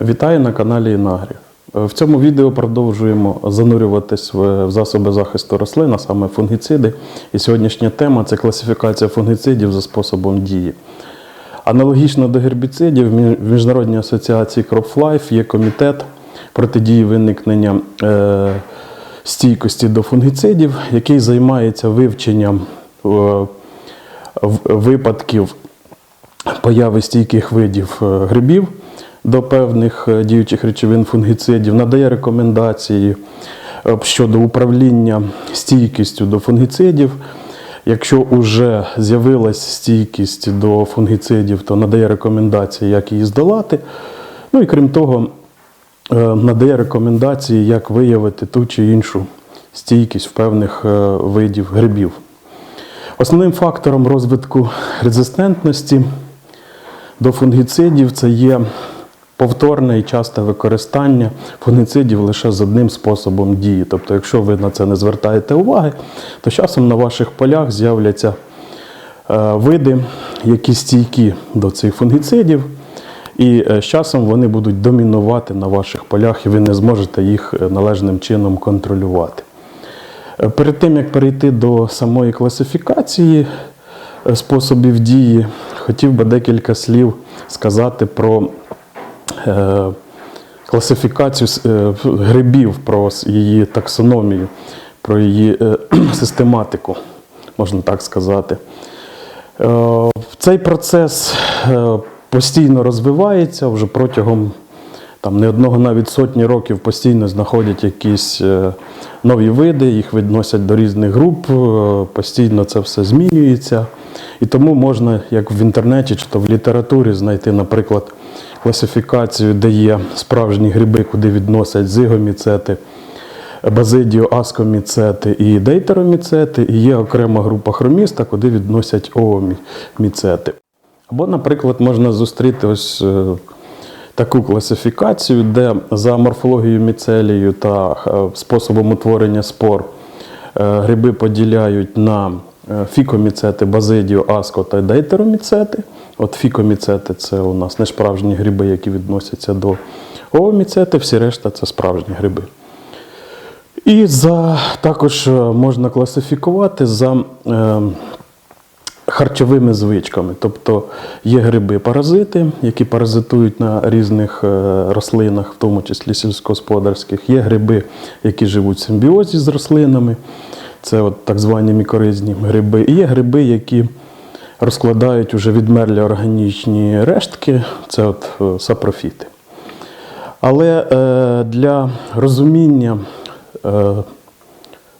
Вітаю на каналі Інагрі. В цьому відео продовжуємо занурюватись в засоби захисту рослин, а саме фунгіциди. І сьогоднішня тема це класифікація фунгіцидів за способом дії. Аналогічно до гербіцидів, в Міжнародній асоціації CropLife є комітет протидії виникнення е, стійкості до фунгіцидів, який займається вивченням е, випадків появи стійких видів е, грибів до певних е, діючих речовин фунгіцидів, надає рекомендації е, щодо управління стійкістю до фунгіцидів. Якщо вже з'явилась стійкість до фунгіцидів, то надає рекомендації, як її здолати. Ну і крім того, е, надає рекомендації, як виявити ту чи іншу стійкість в певних видів грибів. Основним фактором розвитку резистентності до фунгіцидів це є повторне і часте використання фунгіцидів лише з одним способом дії. Тобто, якщо ви на це не звертаєте уваги, то часом на ваших полях з'являться е, види, які стійкі до цих фунгіцидів, і е, з часом вони будуть домінувати на ваших полях, і ви не зможете їх е, належним чином контролювати. Перед тим як перейти до самої класифікації способів дії, хотів би декілька слів сказати про класифікацію е, грибів, про її таксономію, про її е, систематику, можна так сказати. Е, Цей процес е, постійно розвивається вже протягом там, не одного навіть сотні років постійно знаходять якісь е, нові види, їх відносять до різних груп, е, постійно це все змінюється. І тому можна, як в інтернеті чи то в літературі, знайти, наприклад, класифікацію, де є справжні гриби, куди відносять зигоміцети, базидіо, аскоміцети і дейтероміцети, і є окрема група хроміста, куди відносять ооміцети. Або, наприклад, можна зустріти ось е, таку класифікацію, де за морфологією міцелію та е, способом утворення спор е, гриби поділяють на фікоміцети, базидіо, аско та дейтероміцети. От фікоміцети це у нас несправжні гриби, які відносяться до ооміцети, всі решта це справжні гриби. І за, також е, можна класифікувати за е, харчовими звичками. Тобто є гриби-паразити, які паразитують на різних е, рослинах, в тому числі сільськогосподарських. Є гриби, які живуть в симбіозі з рослинами, це от так звані мікоризні гриби. І є гриби, які розкладають уже відмерлі органічні рештки, це от е, сапрофіти. Але е, для розуміння е,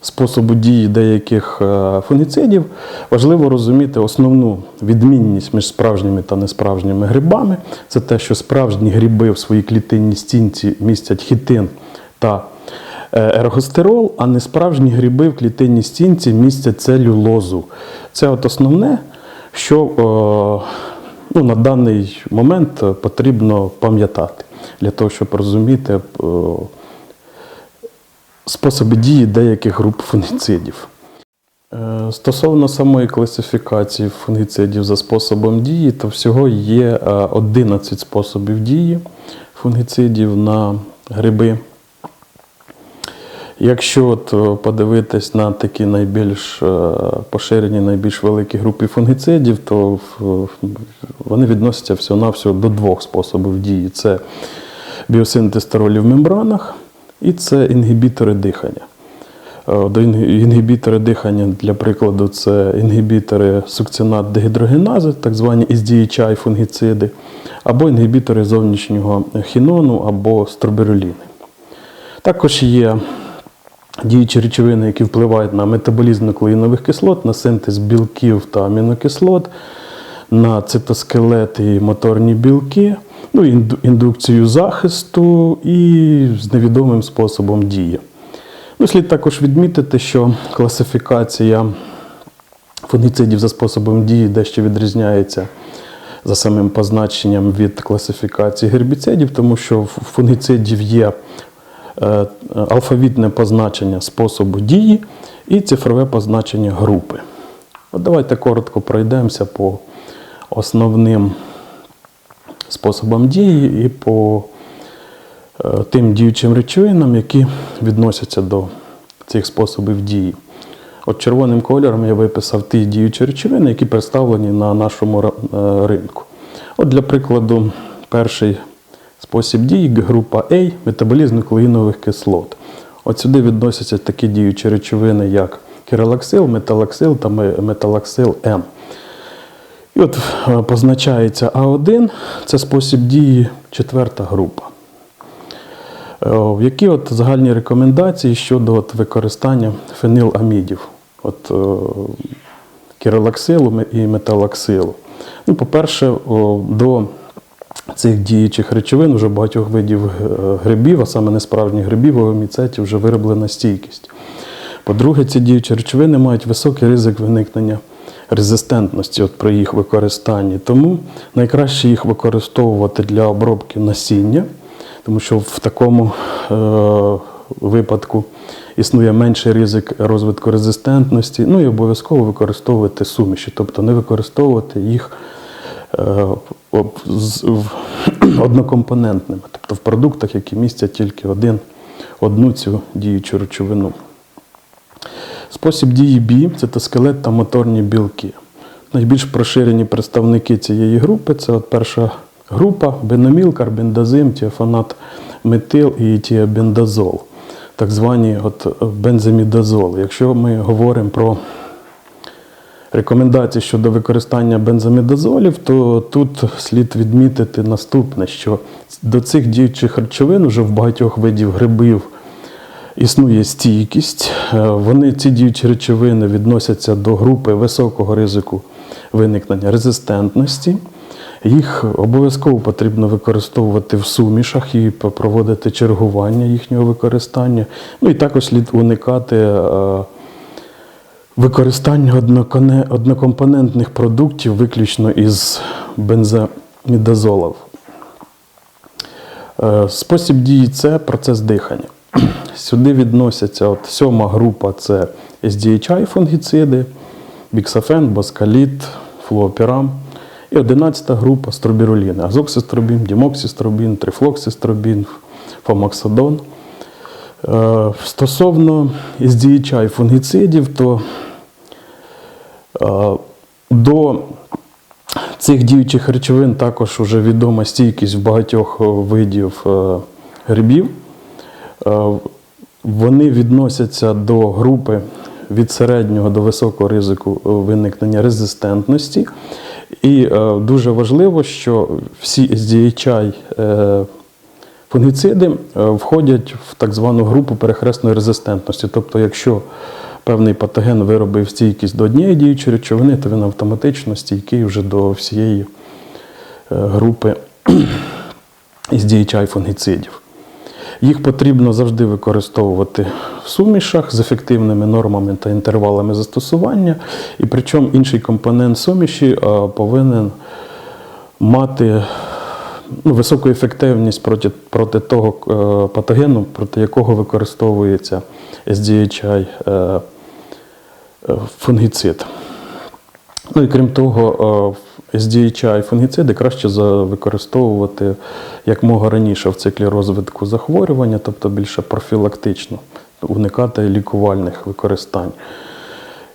способу дії деяких фунгіцидів важливо розуміти основну відмінність між справжніми та несправжніми грибами. Це те, що справжні гриби в своїй клітинній стінці містять хітин та ергостерол, а несправжні гриби в клітинній стінці містять целюлозу. Це от основне, що е, ну, на даний момент потрібно пам'ятати для того, щоб розуміти е, способи дії деяких груп фунгіцидів. Е, Стосовно самої класифікації фунгіцидів за способом дії, то всього є е, 11 способів дії фунгіцидів на гриби. Якщо от е, подивитись на такі найбільш е, поширені, найбільш великі групи фунгіцидів, то вони відносяться всього-навсього до двох способів дії: це біосинтез теролів в мембранах і це інгібітори дихання. Е, інгібітори дихання, для прикладу, це інгібітори сукцинат дегідрогенази, так звані SDHI фунгіциди, або інгібітори зовнішнього хінону або стробероліни. Також є діючі речовини, які впливають на метаболізм нуклеїнових кислот, на синтез білків та амінокислот, на цитоскелет і моторні білки, ну, індукцію захисту і з невідомим способом дії. Ну, слід також відмітити, що класифікація фунгіцидів за способом дії дещо відрізняється за самим позначенням від класифікації гербіцидів, тому що фунгіцидів є алфавітне позначення способу дії і цифрове позначення групи. От давайте коротко пройдемося по основним способам дії і по е, тим діючим речовинам, які відносяться до цих способів дії. От червоним кольором я виписав ті діючі речовини, які представлені на нашому е, ринку. От для прикладу, перший спосіб дії група А метаболізм нуклеїнових кислот. От сюди відносяться такі діючі речовини, як кірелаксил, металаксил та металаксил М. І от е, позначається А1, це спосіб дії четверта група. Е, які от загальні рекомендації щодо от використання фениламідів, от, е, кірелаксилу і металаксилу? Ну, по-перше, до цих діючих речовин вже багатьох видів е, грибів, а саме несправжніх грибів, овоміцетів, вже вироблена стійкість. По-друге, ці діючі речовини мають високий ризик виникнення резистентності от при їх використанні. Тому найкраще їх використовувати для обробки насіння, тому що в такому е, випадку існує менший ризик розвитку резистентності. Ну і обов'язково використовувати суміші, тобто не використовувати їх однокомпонентними, тобто в продуктах, які містять тільки один, одну цю діючу речовину. Спосіб дії бі це скелет та моторні білки. Найбільш поширені представники цієї групи це от перша група беноміл, карбендазим, тіафанат метил і тіабендазол, так звані от бензамідазоли. Якщо ми говоримо про рекомендації щодо використання бензамідазолів, то тут слід відмітити наступне, що до цих діючих речовин вже в багатьох видів грибів існує стійкість. Е, Вони, ці діючі речовини, відносяться до групи високого ризику виникнення резистентності. Їх обов'язково потрібно використовувати в сумішах і проводити чергування їхнього використання. Ну і також слід уникати е, використання однокомпонентних продуктів виключно із бензамідазолів. Е, Спосіб дії це процес дихання. Сюди відносяться от сьома група це SDHI фунгіциди, біксафен, боскаліт, флуопірам. І одинадцята група стробіруліни, азоксистробін, дімоксистробін, трифлоксистробін, фомоксадон. Е, Стосовно SDHI фунгіцидів, то до цих діючих речовин також вже відома стійкість багатьох е, видів е, грибів. Е, Вони відносяться до групи від середнього до високого ризику виникнення резистентності. І дуже важливо, що всі е, фунгіциди входять в так звану групу перехресної резистентності. Тобто, якщо певний патоген виробив стійкість до однієї діючої речовини, то він автоматично стійкий вже до всієї е, групи із DHI фунгіцидів. Їх потрібно завжди використовувати в сумішах з ефективними нормами та інтервалами застосування. І причому інший компонент суміші е, повинен мати ну, високу ефективність проти, проти того е, патогену, проти якого використовується SDHI фунгіцид. Ну і крім того, е, SDHI фунгіциди краще використовувати якмога раніше в циклі розвитку захворювання, тобто більше профілактично, уникати лікувальних використань.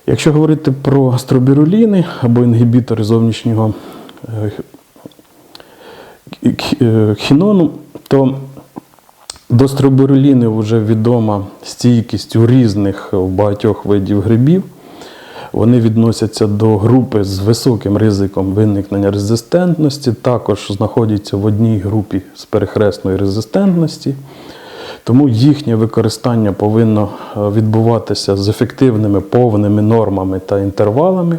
Якщо говорити про стробіруліни або інгібітори зовнішнього е, е, хінону, то до стробіруліни вже відома стійкість у різних в багатьох видів грибів. Вони відносяться до групи з високим ризиком виникнення резистентності, також знаходяться в одній групі з перехресної резистентності. Тому їхнє використання повинно е, відбуватися з ефективними повними нормами та інтервалами.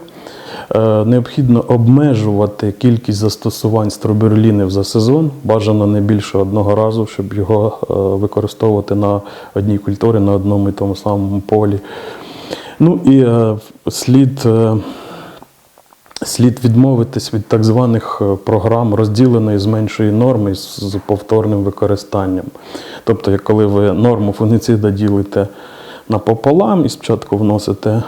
Е, Необхідно обмежувати кількість застосувань стробірулінів за сезон, бажано не більше одного разу, щоб його е, використовувати на одній культурі, на одному і тому самому полі. Ну і е, слід, е, слід відмовитись від так званих е, програм розділеної з меншої норми з повторним використанням. Тобто, коли ви норму фунгіцида ділите напополам і спочатку вносите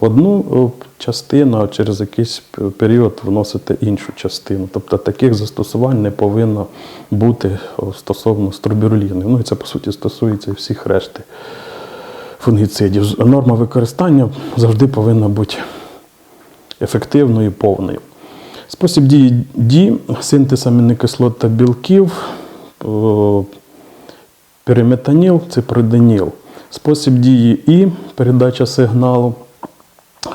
одну частину, а через якийсь період вносите іншу частину. Тобто таких застосувань не повинно бути стосовно стробіруліну. Ну і це по суті стосується і всіх решти фунгіцидів. Норма використання завжди повинна бути ефективною і повною. Спосіб дії ді, синтез амінокислот та білків, о, периметаніл, ципроденіл. Спосіб дії І, передача сигналу,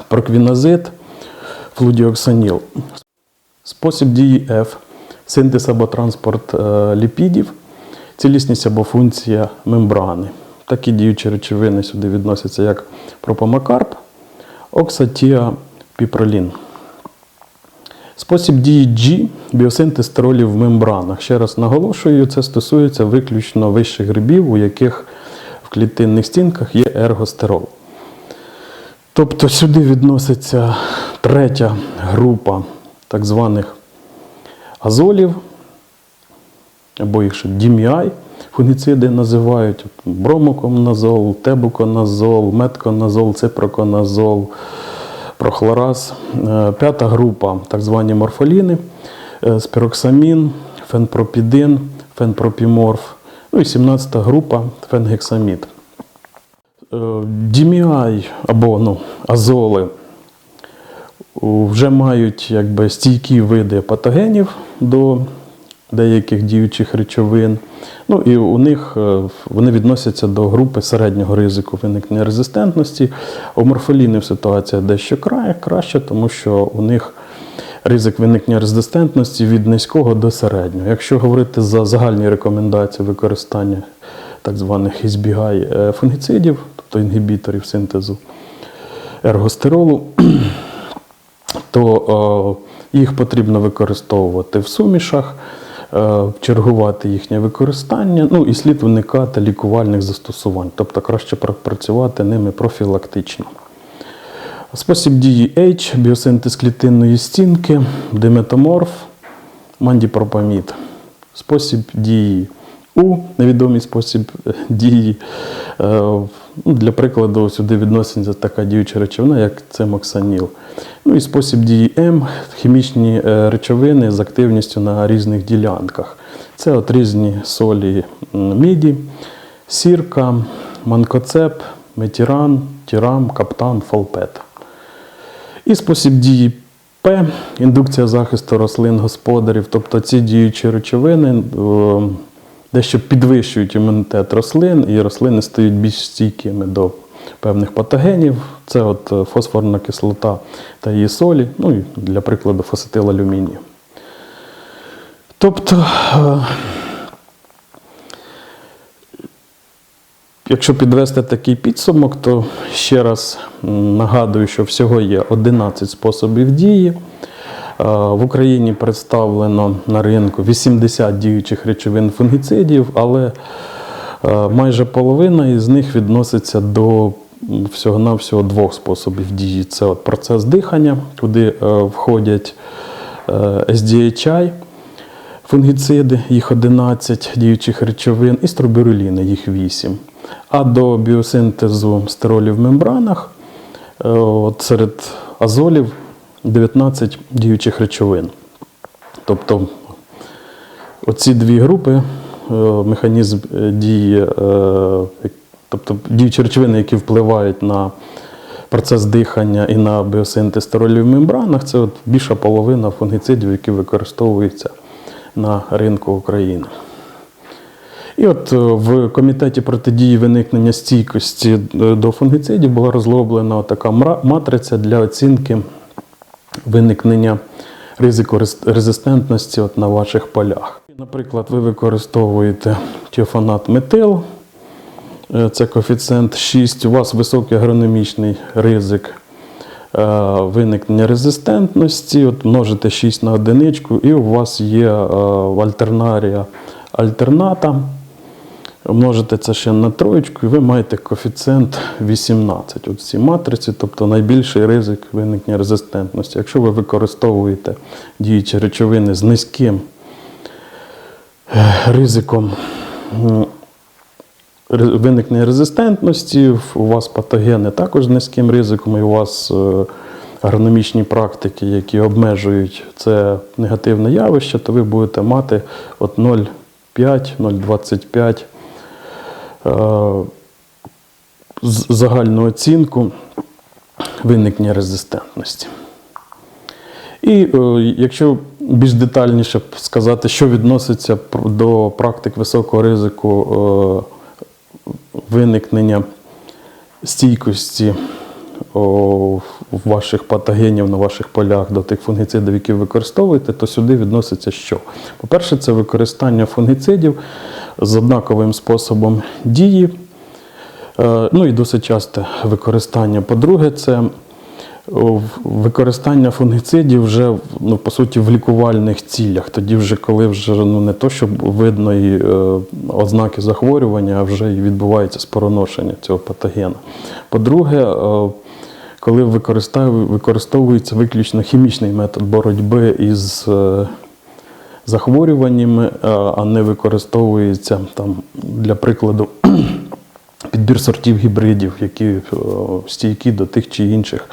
проквіназид, флудіоксаніл. Спосіб дії F, синтез або транспорт е, ліпідів, цілісність або функція мембрани. Такі діючі речовини сюди відносяться як пропомакарп, оксатіапіпролін. Спосіб дії G – біосинтез стеролів в мембранах. Ще раз наголошую, це стосується виключно вищих грибів, у яких в клітинних стінках є ергостерол. Тобто сюди відноситься третя група так званих азолів, або їх ще DMI, фунгіциди називають бромоконазол, тебуконазол, метконазол, ципроконазол, прохлораз. Е, П'ята група так звані морфоліни, е, спіроксамін, фенпропідин, фенпропіморф. Ну і 17 група фенгексамід. Е, DMI або ну, азоли вже мають якби, стійкі види патогенів до деяких діючих речовин. Ну і у них е, вони відносяться до групи середнього ризику виникнення резистентності. У морфолінів ситуація дещо краще, тому що у них ризик виникнення резистентності від низького до середнього. Якщо говорити за загальні рекомендації використання так званих ізбігай е, фунгіцидів, тобто інгібіторів синтезу ергостеролу, то е, їх потрібно використовувати в сумішах, чергувати їхнє використання, ну і слід уникати лікувальних застосувань, тобто краще працювати ними профілактично. Спосіб дії H, біосинтез клітинної стінки, диметоморф, мандіпропамід. Спосіб дії У, невідомий спосіб е, дії. Е, ну, Для прикладу, сюди відноситься така діюча речовина, як цемоксаніл. Ну і спосіб дії М хімічні е, речовини з активністю на різних ділянках. Це от різні солі міді, сірка, манкоцеп, метіран, тірам, каптан, фолпет. І спосіб дії П індукція захисту рослин господарів, тобто ці діючі речовини дещо підвищують імунітет рослин, і рослини стають більш стійкими до певних патогенів. Це от е, фосфорна кислота та її солі, ну і для прикладу фосетилалюмінію. Тобто, е, Якщо підвести такий підсумок, то ще раз нагадую, що всього є 11 способів дії. Е, В Україні представлено на ринку 80 діючих речовин фунгіцидів, але е, майже половина із них відноситься до всього-навсього двох способів дії. Це от процес дихання, куди е, входять SDHI, фунгіциди, їх 11 діючих речовин, і стробіруліни, їх 8. А до біосинтезу стеролів в мембранах серед азолів 19 діючих речовин. Тобто оці дві групи, е, механізм е, дії, е, тобто діючі речовини, які впливають на процес дихання і на біосинтез стеролів в мембранах, це от більша половина фунгіцидів, які використовуються на ринку України. І от в комітеті протидії виникнення стійкості до фунгіцидів була розроблена така матриця для оцінки виникнення ризику резистентності от на ваших полях. Наприклад, ви використовуєте тіофанат метил, е, це коефіцієнт 6, у вас високий агрономічний ризик е, виникнення резистентності, от множите 6 на одиничку, і у вас є е, альтернарія альтерната. Множите це ще на троєчку, і ви маєте коефіцієнт 18 от в цій матриці, тобто найбільший ризик виникнення резистентності. Якщо ви використовуєте діючі речовини з низьким е, ризиком виникнення резистентності, у вас патогени також з низьким ризиком, і у вас е, агрономічні практики, які обмежують це негативне явище, то ви будете мати от 0,5, 0,25 е, з- загальну оцінку виникнення резистентності. І е, якщо більш детальніше сказати, що відноситься до практик високого ризику е, виникнення стійкості о, ваших патогенів на ваших полях до тих фунгіцидів, які ви використовуєте, то сюди відноситься що? По-перше, це використання фунгіцидів з однаковим способом дії, Е, Ну і досить часте використання. По-друге, це використання фунгіцидів вже ну, по суті в лікувальних цілях. Тоді, вже коли вже ну, не то, щоб видно і е, ознаки захворювання, а вже і відбувається спороношення цього патогена. По-друге, е, коли використовується виключно хімічний метод боротьби із е, захворюваннями, е, а не використовується там, для прикладу, підбір сортів гібридів, які е, стійкі до тих чи інших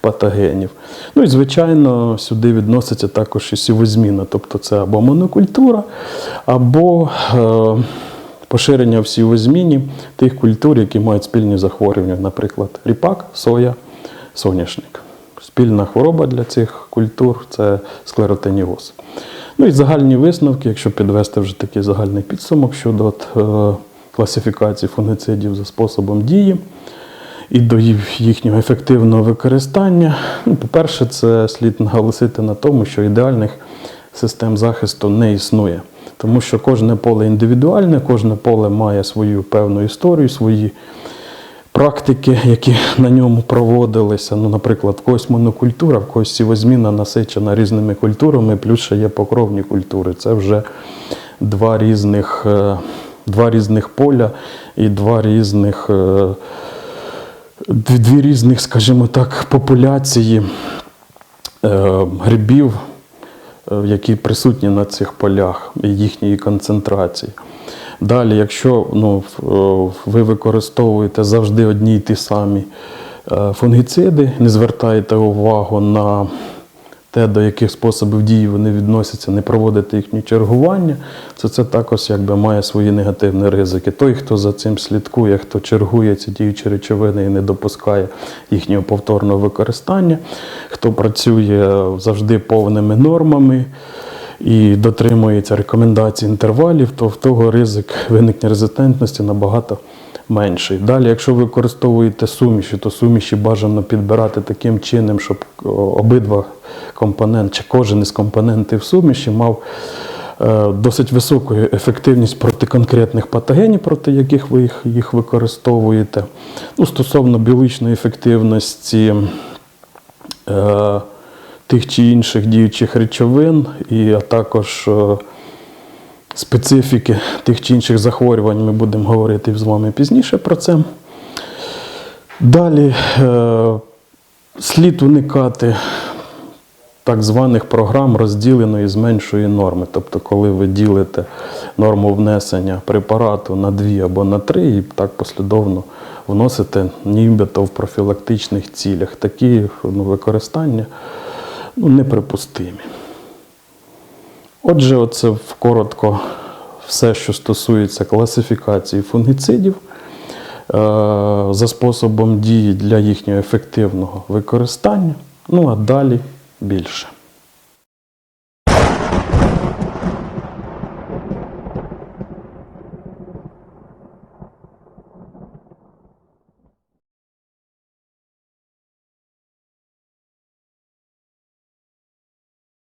патогенів. Ну і звичайно, сюди відноситься також і сівозміна, тобто це або монокультура, або поширення в сівозміні тих культур, які мають спільні захворювання, наприклад, ріпак, соя, соняшник. Спільна хвороба для цих культур це склеротеніоз. Ну і загальні висновки, якщо підвести вже такий загальний підсумок щодо от, е, класифікації фунгицидів за способом дії і до їхнього ефективного використання. Ну, по-перше, це слід наголосити на тому, що ідеальних систем захисту не існує. Тому що кожне поле індивідуальне, кожне поле має свою певну історію, свої практики, які на ньому проводилися. Ну, наприклад, в когось монокультура, в когось сівозміна насичена різними культурами, плюс ще є покровні культури. Це вже два різних, е, два різних поля і два різних, е, дві, різних, скажімо так, популяції е, грибів, які присутні на цих полях і їхньої концентрації. Далі, якщо ну, е, ви використовуєте завжди одні й ті самі е, фунгіциди, не звертаєте увагу на те, до яких способів дії вони відносяться, не проводите їхнє чергування, то це також якби має свої негативні ризики. Той, хто за цим слідкує, хто чергує ці діючі речовини і не допускає їхнього повторного використання, хто працює завжди повними нормами і дотримується рекомендацій інтервалів, то в того ризик виникнення резистентності набагато менший. Далі, якщо ви використовуєте суміші, то суміші бажано підбирати таким чином, щоб обидва компоненти, чи кожен із компонентів суміші мав е, досить високу ефективність проти конкретних патогенів, проти яких ви їх, їх використовуєте. Ну, стосовно біологічної ефективності. Е, тих чи інших діючих речовин, і а також е, специфіки тих чи інших захворювань ми будемо говорити з вами пізніше про це. Далі е, слід уникати так званих програм розділеної з меншої норми. Тобто, коли ви ділите норму внесення препарату на дві або на три, і так послідовно вносите нібито в профілактичних цілях. Такі ну, використання ну, неприпустимі. Отже, оце коротко все, що стосується класифікації фунгіцидів е, за способом дії для їхнього ефективного використання. Ну а далі більше.